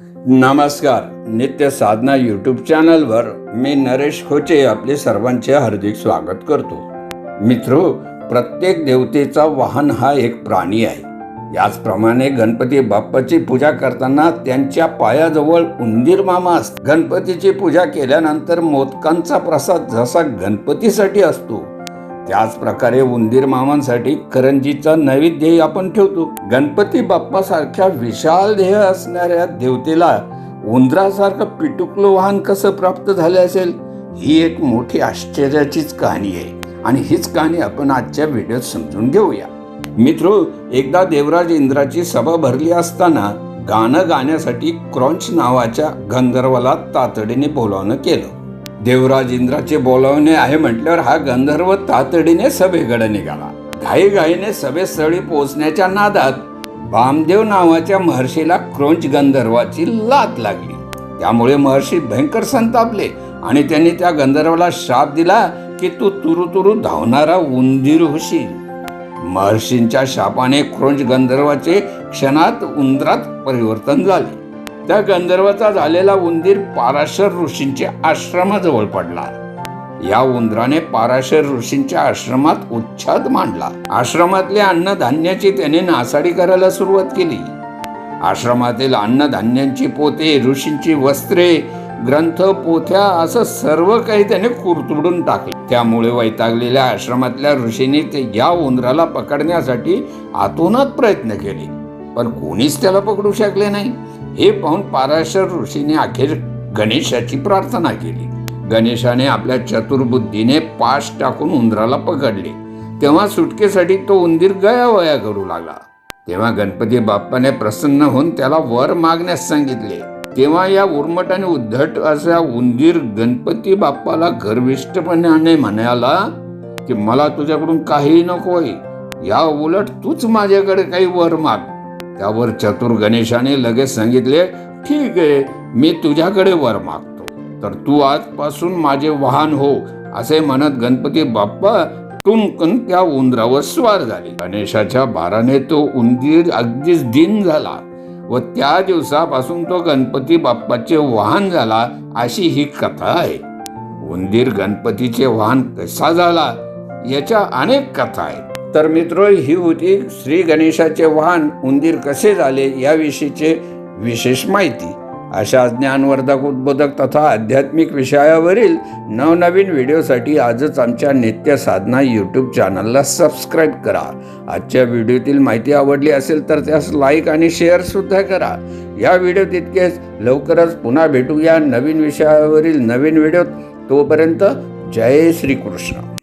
नमस्कार नित्य साधना यूट्यूब चॅनलवर मी नरेश खोचे आपले सर्वांचे हार्दिक स्वागत करतो. मित्रो प्रत्येक देवतेचा वाहन हा एक प्राणी आहे. याचप्रमाणे गणपती बाप्पाची पूजा करताना त्यांच्या पायाजवळ उंदीर मामा असतो गणपतीची पूजा केल्यानंतर मोदकांचा प्रसाद जसा गणपतीसाठी असतो त्याच प्रकारे उंदीर मामांसाठी करंजीचा नैवेद्य आपण ठेवतो. गणपती बाप्पा सारख्या विशाल ध्येय असणाऱ्या देवतेला उंदरासारखं पिटुकलं वाहन कसं प्राप्त झाले असेल ही एक मोठी आश्चर्याचीच कहाणी आहे. आणि हीच कहाणी आपण आजच्या व्हिडिओत समजून घेऊया. मित्र एकदा देवराज इंद्राची सभा भरली असताना गाणं गाण्यासाठी क्रॉंच नावाच्या गंधर्वाला तातडीने बोलावणं केलं. देवराज इंद्राचे बोलावणे आहे म्हटल्यावर हा गंधर्व तातडीने सभेकडे निघाला. घाई घाईने सभेस्थळी पोहोचण्याच्या नादात बामदेव नावाच्या महर्षीला क्रोंच गंधर्वाची लात लागली. त्यामुळे महर्षी भयंकर संतापले आणि त्यांनी त्या गंधर्वाला श्राप दिला की तू तुरु धावणारा उंदीर होशील. महर्षींच्या शापाने क्रोंच गंधर्वाचे क्षणात उंदरात परिवर्तन झाले. त्या गंधर्वाचा झालेला उंदीर पाराशर ऋषींच्या आश्रमाजवळ पडला. या उंदराने पाराशर ऋषींच्या आश्रमात उच्छाद मांडला. आश्रमातले अन्नधान्याची त्याने नासाडी करायला सुरुवात केली. आश्रमातील अन्नधान्यांची पोते ऋषींची वस्त्रे ग्रंथ पोथ्या असं सर्व काही त्याने कुरतुडून टाकले. त्यामुळे वैतागलेल्या आश्रमातल्या ऋषींनी ते या उंदराला पकडण्यासाठी आतोनात प्रयत्न केले. पण कोणीच त्याला पकडू शकले नाही. हे पाहून पाराशर ऋषीने अखेर गणेशाची प्रार्थना केली. गणेशाने आपल्या चतुर्बुद्धीने पाश टाकून उंदराला पकडले. तेव्हा सुटकेसाठी तो उंदीर गयावया करू लागला. तेव्हा गणपती बाप्पाने प्रसन्न होऊन त्याला वर मागण्यास सांगितले. तेव्हा या उर्मट आणि उद्धट असा उंदीर गणपती बाप्पाला गर्विष्टपणाने म्हणाला की मला तुझ्याकडून काहीही नकोय या उलट तूच माझ्याकडे काही वर माग. त्यावर चतुर गणेशाने लगेच सांगितले ठीक आहे मी तुझ्याकडे वर मागतो. तर तू आजपासून माझे वाहन हो असे म्हणत गणपती बाप्पा टुनकन त्या उंदरावर स्वार झाले. गणेशाच्या भाराने तो उंदीर अगदीच दिन झाला व त्या दिवसापासून तो गणपती बाप्पाचे वाहन झाला अशी ही कथा आहे. उंदीर गणपतीचे वाहन कसा झाला याच्या अनेक कथा आहेत. तर मित्र ही होती श्री गणेशाचे वाहन उंदीर कसे झाले याविषयीचे विशेष माहिती. अशा ज्ञानवर्धक उद्बोधक तथा आध्यात्मिक विषयावरील नवनवीन व्हिडिओसाठी आजच आमच्या नित्य साधना यूट्यूब चॅनलला सबस्क्राईब करा. आजच्या व्हिडिओतील माहिती आवडली असेल तर त्यास लाईक आणि शेअरसुद्धा करा. या व्हिडिओ तितकेच. लवकरच पुन्हा भेटू या नवीन विषयावरील नवीन व्हिडिओत. तोपर्यंत जय श्रीकृष्ण